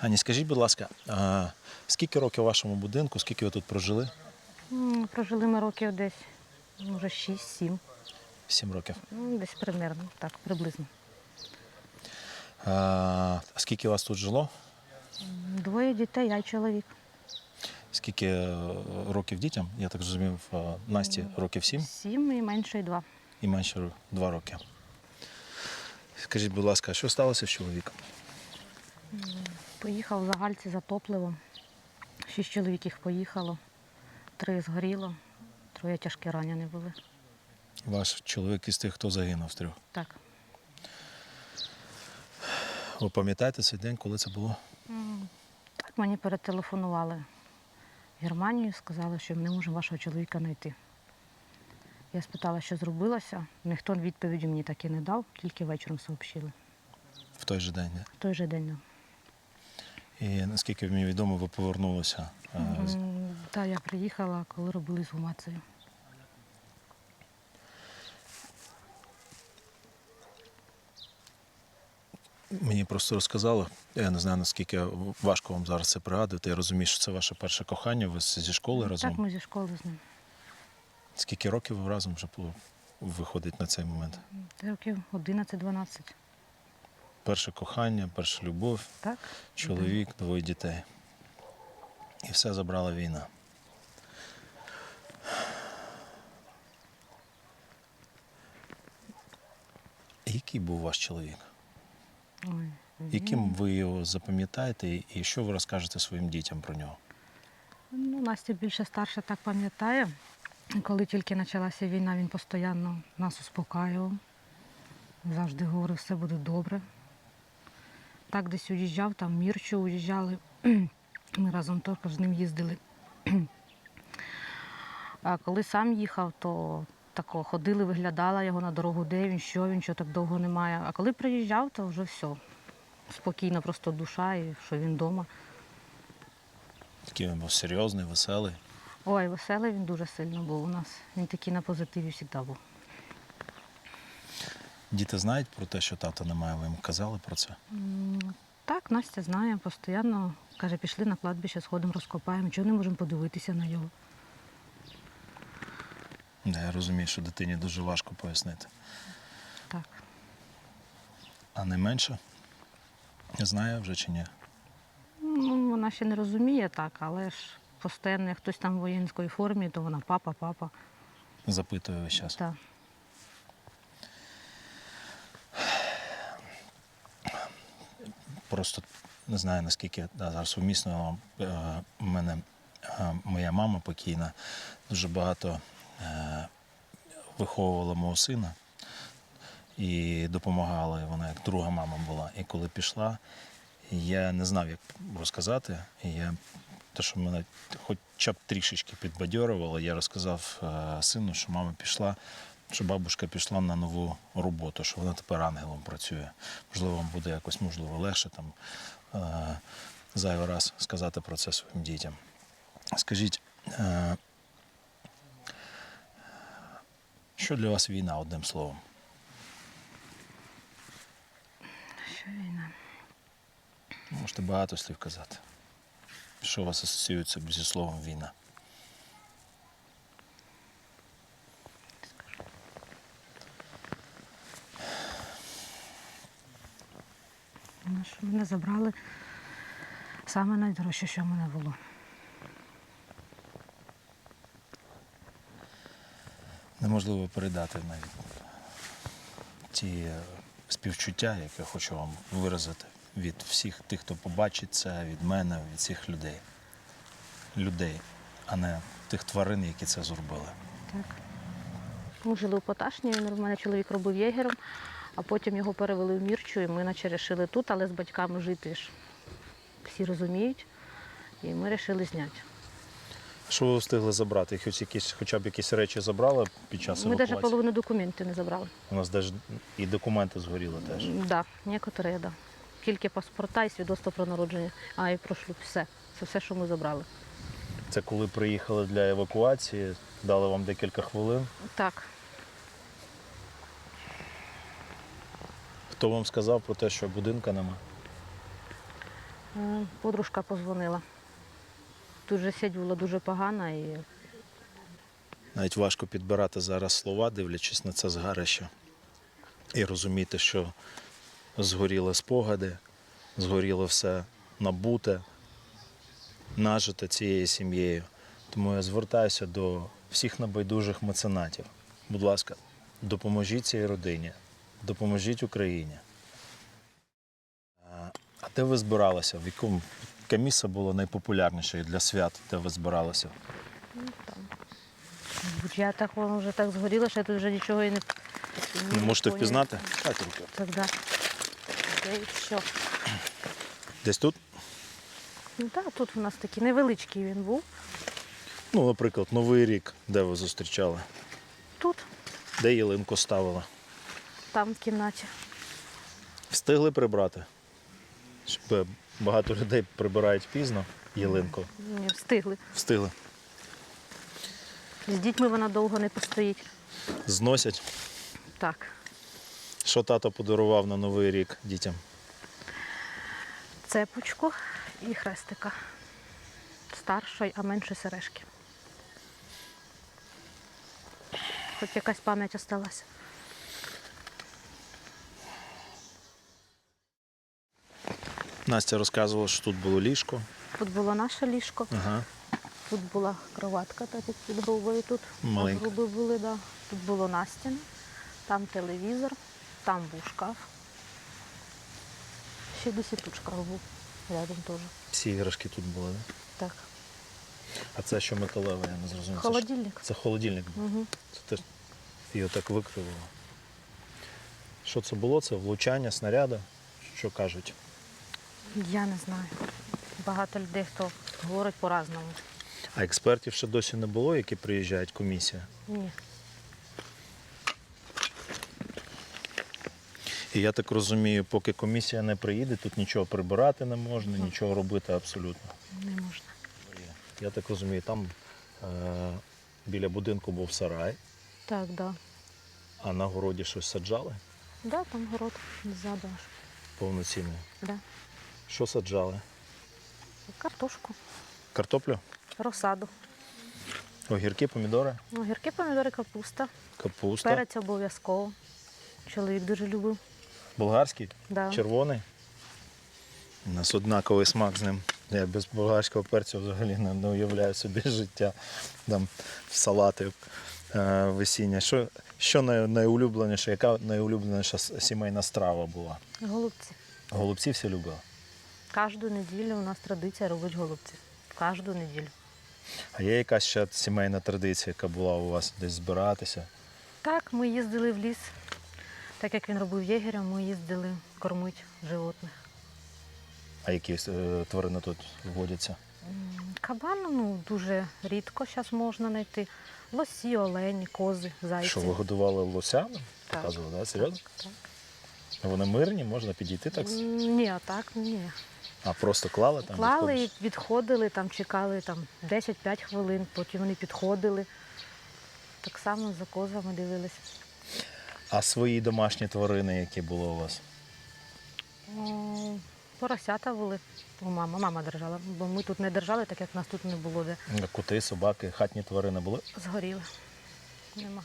Ані, скажіть, будь ласка, а скільки років у вашому будинку, скільки ви тут прожили? М, Прожили ми років десь, може, 6-7. Сім років. Ну, десь примерно, так, приблизно. А скільки вас тут жило? Двоє дітей, я й чоловік. Скільки е, років дітям? Я так зрозумів, е, Насті років сім Сім і менше два. і менше два роки. Скажіть, будь ласка, що сталося з чоловіком? Поїхав за гальці за топливом. Шість чоловік їх поїхало, три згоріло, троє тяжкі ранені були. Ваш чоловік із тих, хто загинув з трьох. Так. Ви пам'ятаєте цей день, коли це було? Так мені перетелефонували в Германію, сказали, що ми не можемо вашого чоловіка знайти. Я спитала, що зробилося. Ніхто відповіді мені так і не дав, тільки вечором сообщили. В той же день. да? В той же день. да. І наскільки мені відомо, ви повернулися. е, з- М, я приїхала, коли робили згумацію. Мені просто розказали, я не знаю, наскільки важко вам зараз це пригадувати. Я розумію, що це ваше перше кохання, ви зі школи разом. Так, ми зі школи з ним. Скільки років ви разом вже було, виходить на цей момент? Років 11-12. Перше кохання, перша любов, Так? чоловік, двоє дітей. І все забрала війна. Який був ваш чоловік? Ой, Яким ви його запам'ятаєте і що ви розкажете своїм дітям про нього? Ну, Настя більше старша так пам'ятає. Коли тільки почалася війна, він постійно нас успокаював. Завжди говорив, все буде добре. Так десь уїжджав, там в Мірчу уїжджали. Ми разом також з ним їздили. А коли сам їхав, то тако ходили, виглядала його на дорогу, де він, що він, що так довго немає. А коли приїжджав, то вже все. Спокійна просто душа і що він вдома. Такий він був серйозний, веселий. Ой, веселий він дуже сильно був у нас. Він такий на позитиві завжди був. Діти знають про те, що тата немає, ви їм казали про це? Так, Настя знає, постійно каже, пішли на кладбище, сходимо, розкопаємо, чого не можемо подивитися на його. Да, я розумію, що дитині дуже важко пояснити. Так. А не менше? Знає вже чи ні? Ну, вона ще не розуміє так, але ж постійно, як хтось там в воєнській формі, то вона папа, папа. Запитує весь час. Так. Просто не знаю, наскільки да, зараз умісно у мене моя мама покійна дуже багато е, виховувала мого сина і допомагала. Вона як друга мама була. І коли пішла, я не знав, як розказати. І я те, що мене хоча б трішечки підбадьорувало, я розказав е, сину, що мама пішла, що бабушка пішла на нову роботу, що вона тепер ангелом працює. Можливо, вам буде якось можливо легше там е, зайвий раз сказати про це своїм дітям. Скажіть, е, що для вас війна одним словом? Що війна? Можете багато слів казати. Що у вас асоціюється зі словом війна? Ну, що мене забрали саме найдорожче, що в мене було. Неможливо передати навіть ті співчуття, які я хочу вам виразити від всіх тих, хто побачить це, від мене, від всіх людей. Людей, а не тих тварин, які це зробили. Так. Ми жили у Поташні, він мене чоловік робив єгером, а потім його перевели в Мірчу, і ми наче вирішили тут, але з батьками жити ж всі розуміють. І ми вирішили зняти. Що ви встигли забрати? Їх ось якісь, хоча б якісь речі забрали під час Ми навіть евакуації? половину документів не забрали. У нас навіть і документи згоріли теж. Так, да, некоторі, да. Тільки паспорта і свідоцтво про народження, а і про шлюб. Все. Це все, що ми забрали. Це коли приїхали для евакуації, дали вам декілька хвилин. Так. Хто вам сказав про те, що будинка нема? Е, Подружка позвонила. Тут же сядь була дуже погана і Навіть важко підбирати зараз слова, дивлячись на це згарище. І розуміти, що згоріли спогади, згоріло все набуте, нажите цією сім'єю. Тому я звертаюся до всіх небайдужих меценатів. Будь ласка, допоможіть цій родині, допоможіть Україні. А- А де ви збиралися? В якому яке місце було найпопулярніше для свят, де ви збиралися? я так воно вже так згоріло, що я тут вже нічого і не Не можете впізнати? Дайте руку. Тогда. Де і що? Десь тут? Ну так, тут у нас такий невеличкий він був. Ну, наприклад, Новий рік, де ви зустрічали? Тут, Де ялинку ставила? Там в кімнаті. Встигли прибрати? Е, багато людей прибирають пізно ялинку. Ні, встигли. Встигли. З дітьми вона довго не постоїть. Зносять. Так. Що тато подарував на Новий рік дітям? Цепочку і хрестика. Старшої, а менше сережки. Хоч якась пам'ять осталася. Настя розказувала, що тут було ліжко. Тут було наше ліжко, Ага. тут була кроватка, так як під грубою тут. Маленька. Груби були, да. Тут було настіни, там телевізор, там був шкаф. Ще досі тут шкаф був рядом теж. Всі іграшки тут були, да? Так. А це що металеве, я не зрозумів. Це ж- Холодильник. Це холодильник. був. Угу. Це теж його так викривило. Що це було? Це влучання снаряда? Що кажуть? Я не знаю. Багато людей, хто говорить по-разному. А експертів ще досі не було, які приїжджають комісія. Ні. І я так розумію, поки комісія не приїде, тут нічого прибирати не можна, нічого робити абсолютно. Не можна. Я так розумію, там е- біля будинку був сарай, Так, да. а на городі щось саджали Да, там город ззаду аж. повноцінний. Да. Що саджали? Картошку, Картоплю, розсаду. огірки, помідори, Огірки, помідори, капуста. капуста, Перець обов'язково. Чоловік дуже любив. болгарський, Да. червоний. У нас однаковий смак з ним. Я без болгарського перцю взагалі не, не уявляю собі життя там салати е, весіння. Що, що най, найулюбленіше, яка найулюбленіша с- сімейна страва була? Голубці. Голубці всі любили. Кожну неділю у нас традиція робити голубці. Кожну неділю. А є якась ще сімейна традиція, яка була у вас десь збиратися? Так, ми їздили в ліс. Так як він робив єгерем, ми їздили кормити животних. А які е, тварини тут водяться? М, Кабан ну, дуже рідко зараз можна знайти. Лосі, олені, кози, зайці. Що ви годували лосями? Так. Показували, да? Серйозно? Так. Вони мирні, можна підійти так? Ні, так, ні. А просто клали там? Клали і відходили, там чекали там 10-5 хвилин, потім вони підходили. Так само за козами дивилися. А свої домашні тварини, які були у вас? О, Поросята були. Мама, мама держала, бо ми тут не держали, так як нас тут не було де. Коти, собаки, хатні тварини були? Згоріли. Нема.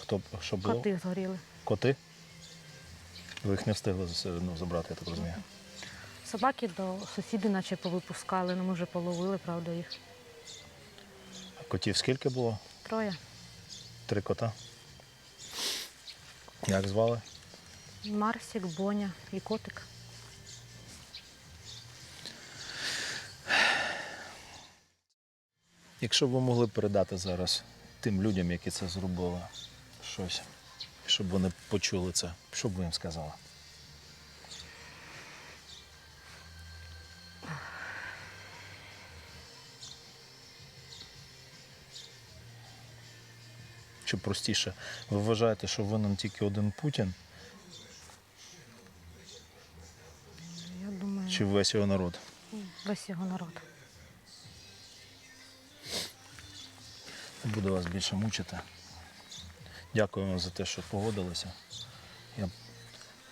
Хто що було? Коти згоріли. Коти? Ви їх не встигли ну, забрати, я так розумію. Собаки до сусідів наче повипускали, ну ми вже половили, правда, їх. А котів скільки було? Троє. Три кота. Як звали? Марсик, Боня і котик. Якщо б ви могли передати зараз тим людям, які це зробили, щось, щоб вони почули це, що б ви їм сказали? Чи простіше, ви вважаєте, що винен тільки один Путін, Я думаю, чи весь його народ? весь його народ. Не буду вас більше мучити. Дякую вам за те, що погодилися. Я в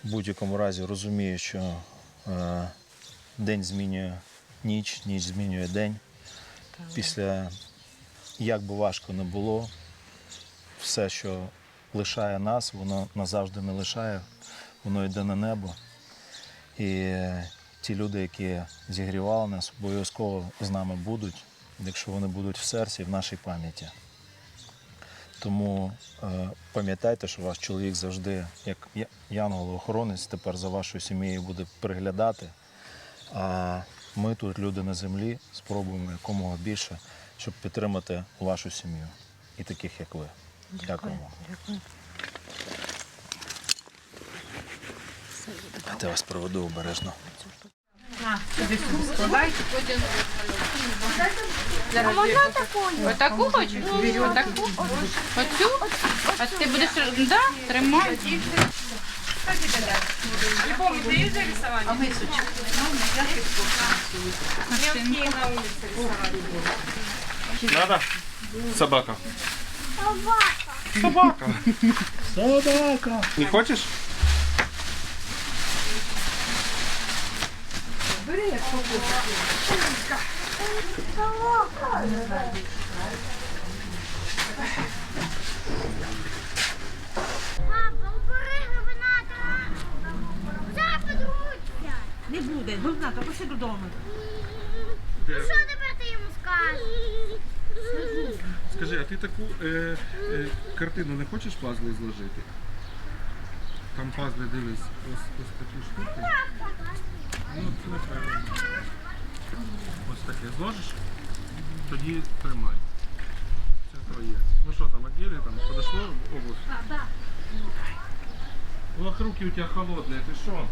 будь-якому разі розумію, що е, день змінює ніч, ніч змінює день. Після, як би важко не було, все, що лишає нас, воно назавжди не лишає, воно йде на небо. І ті люди, які зігрівали нас, обов'язково з нами будуть, якщо вони будуть в серці, в нашій пам'яті. Тому е, пам'ятайте, що ваш чоловік завжди, як янгол-охоронець, тепер за вашою сім'єю буде приглядати. А ми тут, люди на землі, спробуємо якомога більше, щоб підтримати вашу сім'ю і таких, як ви. Дякуємо. Дякую. Я вас проведу обережно. Отаку хочеш? Отаку? Оцю? А ти будеш, да, тримай. Надо? Собака. Собака. Собака! Не хочешь? Папа, убери гранату! Западруться! Не буде, ну на, то пішли додому. Ну що тепер ти йому скажеш? Скажи, а ти таку е, е, картину не хочеш пазли зложити? Там пазли дивись, ось, ось такі штуки. Ну, це неправильно. Ось таке зложиш, тоді тримай. Це твоє. Ну що там, отдели там, подошло обувь? Ох, руки у тебя холодные, ты что?